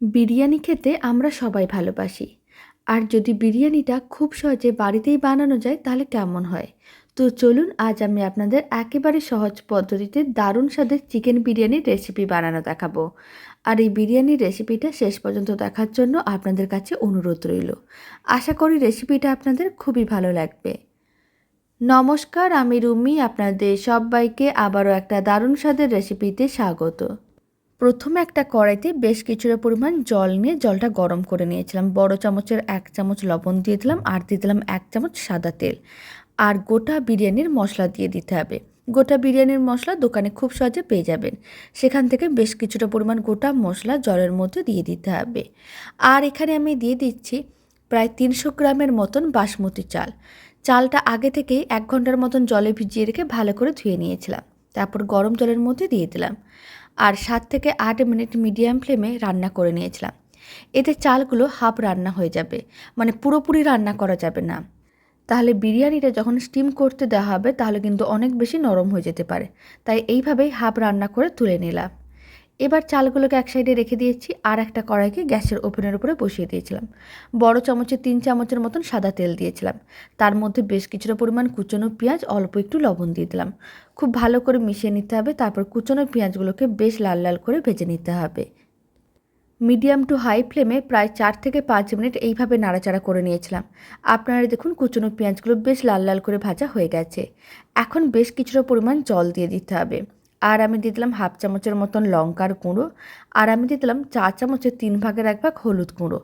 বিরিয়ানি খেতে আমরা সবাই ভালোবাসি। আর যদি বিরিয়ানিটা খুব সহজে বাড়িতেই বানানো যায়, তাহলে কেমন হয়? তো চলুন, আজ আমি আপনাদের একেবারে সহজ পদ্ধতিতে দারুণ স্বাদের চিকেন বিরিয়ানির রেসিপি বানানো দেখাবো। আর এই বিরিয়ানির রেসিপিটা শেষ পর্যন্ত দেখার জন্য আপনাদের কাছে অনুরোধ রইল। আশা করি রেসিপিটা আপনাদের খুবই ভালো লাগবে। নমস্কার, আমি রুমি, আপনাদের সবাইকে আবারও একটা দারুণ স্বাদের রেসিপিতে স্বাগত। প্রথমে একটা কড়াইতে বেশ কিছুটা পরিমাণ জল নিয়ে জলটা গরম করে নিয়েছিলাম। বড় চামচের এক চামচ লবণ দিয়ে দিলাম আর দিয়ে দিলাম এক চামচ সাদা তেল। আর গোটা বিরিয়ানির মশলা দিয়ে দিতে হবে। গোটা বিরিয়ানির মশলা দোকানে খুব সহজে পেয়ে যাবেন। সেখান থেকে বেশ কিছুটা পরিমাণ গোটা মশলা জলের মধ্যে দিয়ে দিতে হবে। আর এখানে আমি দিয়ে দিচ্ছি প্রায় তিনশো গ্রামের মতন বাসমতি চাল। চালটা আগে থেকেই এক ঘণ্টার মতন জলে ভিজিয়ে রেখে ভালো করে ধুয়ে নিয়েছিলাম। তারপর গরম জলের মধ্যে দিয়ে দিলাম। আর সাত থেকে আট মিনিট মিডিয়াম ফ্লেমে রান্না করে নিয়েছিলাম। এতে চালগুলো হাফ রান্না হয়ে যাবে মানে পুরোপুরি রান্না করা যাবে না। তাহলে বিরিয়ানিটা যখন স্টিম করতে দেওয়া হবে, তাহলে কিন্তু অনেক বেশি নরম হয়ে যেতে পারে। তাই এইভাবেই হাফ রান্না করে তুলে নিলাম। এবার চালগুলোকে এক সাইডে রেখে দিয়েছি, আর একটা কড়াইকে গ্যাসের ওভেনের উপরে বসিয়ে দিয়েছিলাম। বড় চামচে তিন চামচের মতন সাদা তেল দিয়েছিলাম। তার মধ্যে বেশ কিছুটা পরিমাণ কুচনো পেঁয়াজ, অল্প একটু লবণ দিয়ে দিলাম। খুব ভালো করে মিশিয়ে নিতে হবে, তারপর কুচনো পেঁয়াজগুলোকে বেশ লাল লাল করে ভেজে নিতে হবে। মিডিয়াম টু হাই ফ্লেমে প্রায় চার থেকে পাঁচ মিনিট এইভাবে নাড়াচাড়া করে নিয়েছিলাম। আপনারা দেখুন কুচনো পেঁয়াজগুলো বেশ লাল লাল করে ভাজা হয়ে গেছে। এখন বেশ কিছুটা পরিমাণ জল দিয়ে দিতে হবে। আর আমি দিয়ে দিলাম হাফ চামচের মতন লঙ্কার গুঁড়ো, আর আমি দিয়ে দিলাম চা চামচের তিন ভাগের এক ভাগ হলুদ গুঁড়ো।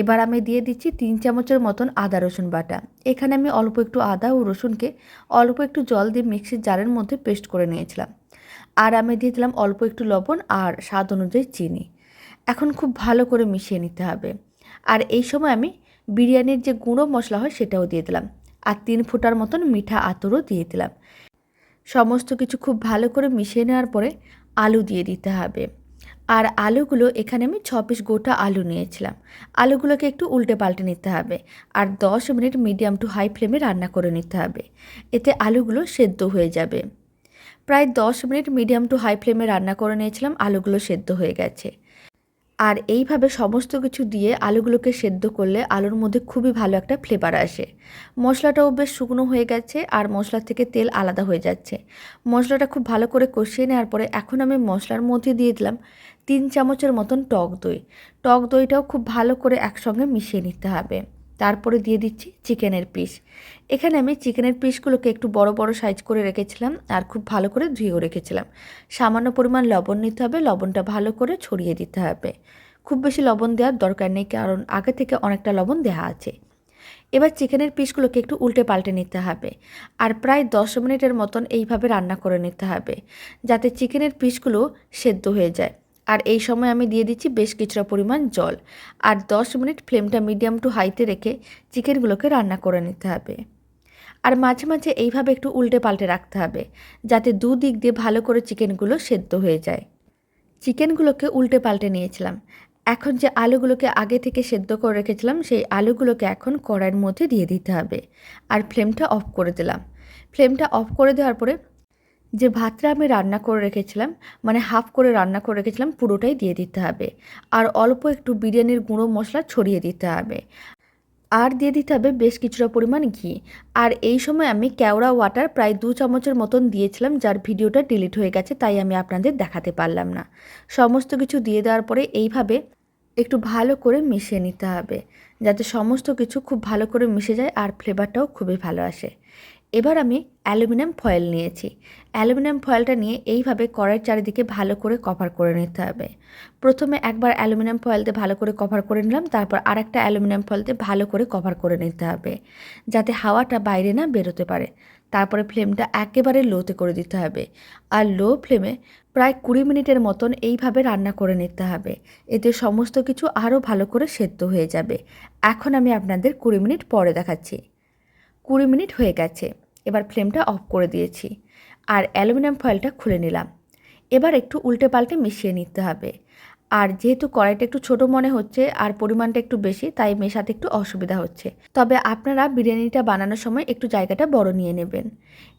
এবার আমি দিয়ে দিচ্ছি তিন চামচের মতন আদা রসুন বাটা। এখানে আমি অল্প একটু আদা ও রসুনকে অল্প একটু জল দিয়ে মিক্সির জারের মধ্যে পেস্ট করে নিয়েছিলাম। আর আমি দিয়ে দিলাম অল্প একটু লবণ আর স্বাদ অনুযায়ী চিনি। এখন খুব ভালো করে মিশিয়ে নিতে হবে। আর এই সময় আমি বিরিয়ানির যে গুঁড়ো মশলা হয় সেটাও দিয়ে দিলাম। আর তিন ফুটার মতন মিঠা আতরও দিয়ে দিলাম। সমস্ত কিছু খুব ভালো করে মিশিয়ে নেওয়ার পরে আলু দিয়ে দিতে হবে। আর আলুগুলো এখানে আমি ছ পিস গোটা আলু নিয়েছিলাম। আলুগুলোকে একটু উল্টে পাল্টে নিতে হবে আর দশ মিনিট মিডিয়াম টু হাই ফ্লেমে রান্না করে নিতে হবে। এতে আলুগুলো সেদ্ধ হয়ে যাবে। প্রায় দশ মিনিট মিডিয়াম টু হাই ফ্লেমে রান্না করে নিয়েছিলাম, আলুগুলো সেদ্ধ হয়ে গেছে। আর এইভাবে সমস্ত কিছু দিয়ে আলুগুলোকে সেদ্ধ করলে আলুর মধ্যে খুবই ভালো একটা ফ্লেভার আসে। মশলাটাও বেশ শুকনো হয়ে গেছে আর মশলা থেকে তেল আলাদা হয়ে যাচ্ছে। মশলাটা খুব ভালো করে কষিয়ে নেওয়ার পরে এখন আমি মশলার মধ্যে দিয়ে দিলাম তিন চামচের মতন টক দই। টক দইটাও খুব ভালো করে একসঙ্গে মিশিয়ে নিতে হবে। তারপরে দিয়ে দিচ্ছি চিকেনের পিস। এখানে আমি চিকেনের পিসগুলোকে একটু বড় বড় সাইজ করে রেখেছিলাম আর খুব ভালো করে ধুয়েও রেখেছিলাম। সামান্য পরিমাণ লবণ নিতে হবে, লবণটা ভালো করে ছড়িয়ে দিতে হবে। খুব বেশি লবণ দেওয়ার দরকার নেই, কারণ আগে থেকে অনেকটা লবণ দেওয়া আছে। এবার চিকেনের পিসগুলোকে একটু উল্টে পাল্টে নিতে হবে আর প্রায় দশ মিনিটের মতন এইভাবে রান্না করে নিতে হবে, যাতে চিকেনের পিসগুলো সেদ্ধ হয়ে যায়। আর এই সময় আমি দিয়ে দিচ্ছি বেশ কিছুটা পরিমাণ জল। আর দশ মিনিট ফ্লেমটা মিডিয়াম টু হাইতে রেখে চিকেনগুলোকে রান্না করে নিতে হবে। আর মাঝে মাঝে এইভাবে একটু উল্টে পাল্টে রাখতে হবে, যাতে দুদিক দিয়ে ভালো করে চিকেনগুলো সেদ্ধ হয়ে যায়। চিকেনগুলোকে উল্টে পাল্টে নিয়েছিলাম। এখন যে আলুগুলোকে আগে থেকে সেদ্ধ করে রেখেছিলাম, সেই আলুগুলোকে এখন কড়াইয়ের মধ্যে দিয়ে দিতে হবে। আর ফ্লেমটা অফ করে দিলাম। ফ্লেমটা অফ করে দেওয়ার পরে যে ভাতটা আমি রান্না করে রেখেছিলাম মানে হাফ করে রান্না করে রেখেছিলাম, পুরোটাই দিয়ে দিতে হবে। আর অল্প একটু বিরিয়ানির গুঁড়ো মশলা ছড়িয়ে দিতে হবে। আর দিয়ে দিতে হবে বেশ কিছুটা পরিমাণ ঘি। আর এই সময় আমি কেওড়া ওয়াটার প্রায় দু চামচের মতন দিয়েছিলাম, যার ভিডিওটা ডিলিট হয়ে গেছে, তাই আমি আপনাদের দেখাতে পারলাম না। সমস্ত কিছু দিয়ে দেওয়ার পরে এইভাবে একটু ভালো করে মিশিয়ে নিতে হবে, যাতে সমস্ত কিছু খুব ভালো করে মিশে যায় আর ফ্লেভারটাও খুবই ভালো আসে। এবার আমি অ্যালুমিনিয়াম ফয়েল নিয়েছি। অ্যালুমিনিয়াম ফয়েলটা নিয়ে এইভাবে কড়াইয়ের চারিদিকে ভালো করে কভার করে নিতে হবে। প্রথমে একবার অ্যালুমিনিয়াম ফয়েল দিয়ে ভালো করে কভার করে নিলাম, তারপর আরেকটা অ্যালুমিনিয়াম ফয়েল দিয়ে ভালো করে কভার করে নিতে হবে, যাতে হাওয়াটা বাইরে না বেরোতে পারে। তারপরে ফ্লেমটা একেবারে লোতে করে দিতে হবে। আর লো ফ্লেমে প্রায় কুড়ি মিনিটের মতন এইভাবে রান্না করে নিতে হবে। এতে সমস্ত কিছু আরও ভালো করে সেদ্ধ হয়ে যাবে। এখন আমি আপনাদের কুড়ি মিনিট পরে দেখাচ্ছি। কুড়ি মিনিট হয়ে গেছে। এবার ফ্লেমটা অফ করে দিয়েছি। আর অ্যালুমিনিয়াম ফয়েলটা খুলে নিলাম। এবার একটু উল্টে পাল্টে মিশিয়ে নিতে হবে। আর যেহেতু কড়াইটা একটু ছোট মনে হচ্ছে আর পরিমাণটা একটু বেশি, তাই মেশাতে একটু অসুবিধা হচ্ছে। তবে আপনারা বিরিয়ানিটা বানানোর সময় একটু জায়গাটা বড় নিয়ে নেবেন।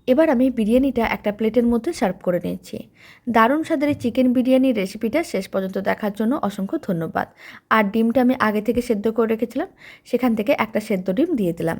এবার আমি বিরিয়ানিটা একটা প্লেটের মধ্যে সার্ভ করে নিয়েছি। দারুণ স্বাদের চিকেন বিরিয়ানির রেসিপিটা শেষ পর্যন্ত দেখার জন্য অসংখ্য ধন্যবাদ। আর ডিমটা আমি আগে থেকে সেদ্ধ করে রেখেছিলাম, সেখান থেকে একটা সেদ্ধ ডিম দিয়ে দিলাম।